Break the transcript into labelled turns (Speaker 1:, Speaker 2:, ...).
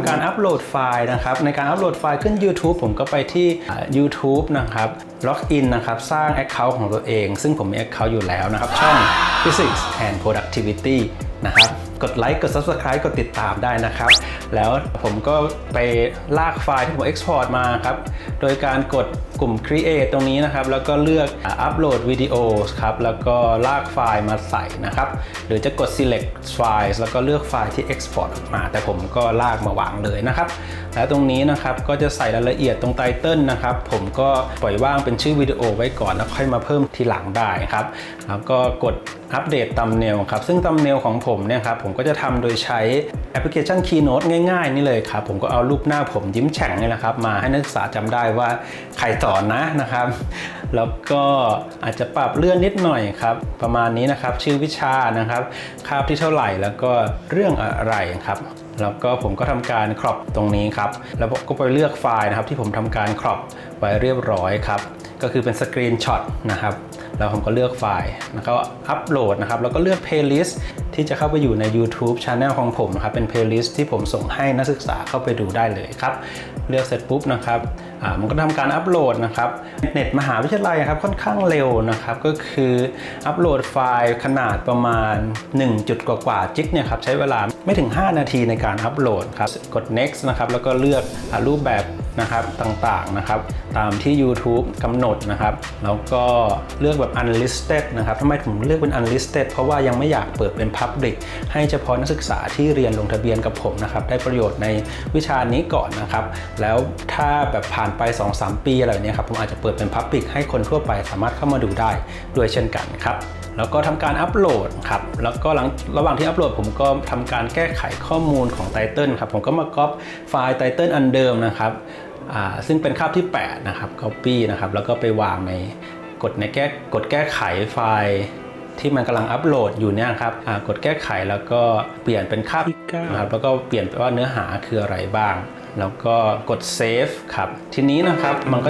Speaker 1: ำการอัปโหลดไฟล์นะครับ ในการอัปโหลดไฟล์ขึ้น YouTube ผมก็ไปที่ YouTube นะครับล็อกอินนะครับ สร้าง Account ของตัวเอง ซึ่งผมมี Account อยู่แล้วนะครับ ช่อง Physics and Productivity นะครับ กดไลค์กด Subscribe กดติดตามได้นะครับ แล้วผมก็ไปลากไฟล์ที่ผม Export มาครับ โดยการกดกลุ่ม Create ตรงนี้นะครับ แล้วก็เลือกอัปโหลดวิดีโอครับ แล้วก็ลากไฟล์มาใส่นะครับ หรือจะกด Select Files แล้วก็เลือกไฟล์ที่ Export ออกมา แต่ผมก็ลากมาวางเลยนะครับ แล้วตรงนี้นะครับก็จะใส่รายละเอียดตรงไตเติลนะครับ ผมก็ปล่อยว่างเป็นชื่อวิดีโอไว้ก่อน แล้วค่อยมาเพิ่มทีหลังได้ครับ แล้วก็กดอัปเดตตัมเนลครับ ซึ่งตัมเนลของผมเนี่ยครับผมก็จะทำโดยใช้แอปพลิเคชัน Keynote ง่ายๆ นี่เลยครับ ผมก็เอารูปหน้าผมยิ้มแฉ่งนี่แหละครับ มาให้นักศึกษาจำได้ว่าใครสอนนะนะครับ แล้วก็อาจจะปรับเลื่อนนิดหน่อยครับ ประมาณนี้นะครับ ชื่อวิชานะครับ คาบที่เท่าไหร่แล้วก็เรื่องอะไรครับแล้วก็ผมก็ทำการครอปตรงนี้ครับ แล้วก็ไปเลือกไฟล์นะครับที่ผมทำการครอปไว้เรียบร้อยครับ ก็คือเป็นสกรีนช็อตนะครับแล้วผมก็เลือกไฟล์นะครับอัปโหลดนะครับแล้วก็เลือก playlist ที่จะเข้าไปอยู่ใน YouTube Channel ของผมนะครับเป็น playlist ที่ผมส่งให้นักศึกษาเข้าไปดูได้เลยครับเลือกเสร็จปุ๊บนะครับอ่ามันก็ทำการอัปโหลดนะครับเน็ตมหาวิทยาลัยครับค่อนข้างเร็วนะครับก็คืออัปโหลดไฟล์ขนาดประมาณ 1 จุดกว่าๆจิกเนี่ยครับใช้เวลาไม่ถึง 5 นาทีในการอัปโหลดครับกด next นะครับแล้วก็เลือกรูปแบบ นะครับต่างๆนะครับตามที่ YouTube กำหนดนะครับแล้วก็เลือกแบบ unlisted นะครับทำไมถึงเลือกเป็น unlisted เพราะว่ายังไม่อยากเปิดเป็น public ให้เฉพาะนักศึกษาที่เรียนลงทะเบียนกับผมนะครับได้ประโยชน์ในวิชานี้ก่อนนะครับแล้วถ้าแบบผ่านไป 2-3 ปีอะไรเนี้ยครับผมอาจจะเปิดเป็น Public ให้คนทั่วไปสามารถเข้ามาดูได้ด้วยเช่นกันครับ แล้วก็ทำการอัปโหลดครับ แล้วก็หลังระหว่างที่อัปโหลดผมก็ทำการแก้ไขข้อมูลของไตเติลครับ ผมก็มาก๊อปไฟล์ไตเติลอันเดิมนะครับอ่าซึ่งเป็นคาบที่ 8 นะครับ Copy นะครับ แล้วก็ไปวางในกดในแก้กดแก้ไขไฟล์ที่มันกำลังอัปโหลดอยู่เนี่ยครับอ่ากดแก้ไขแล้วก็เปลี่ยนเป็นคาบที่9นะครับ แล้วก็เปลี่ยนไปว่าเนื้อหาคืออะไรบ้าง แล้วก็กด save ครับ ทีนี้นะครับมันก็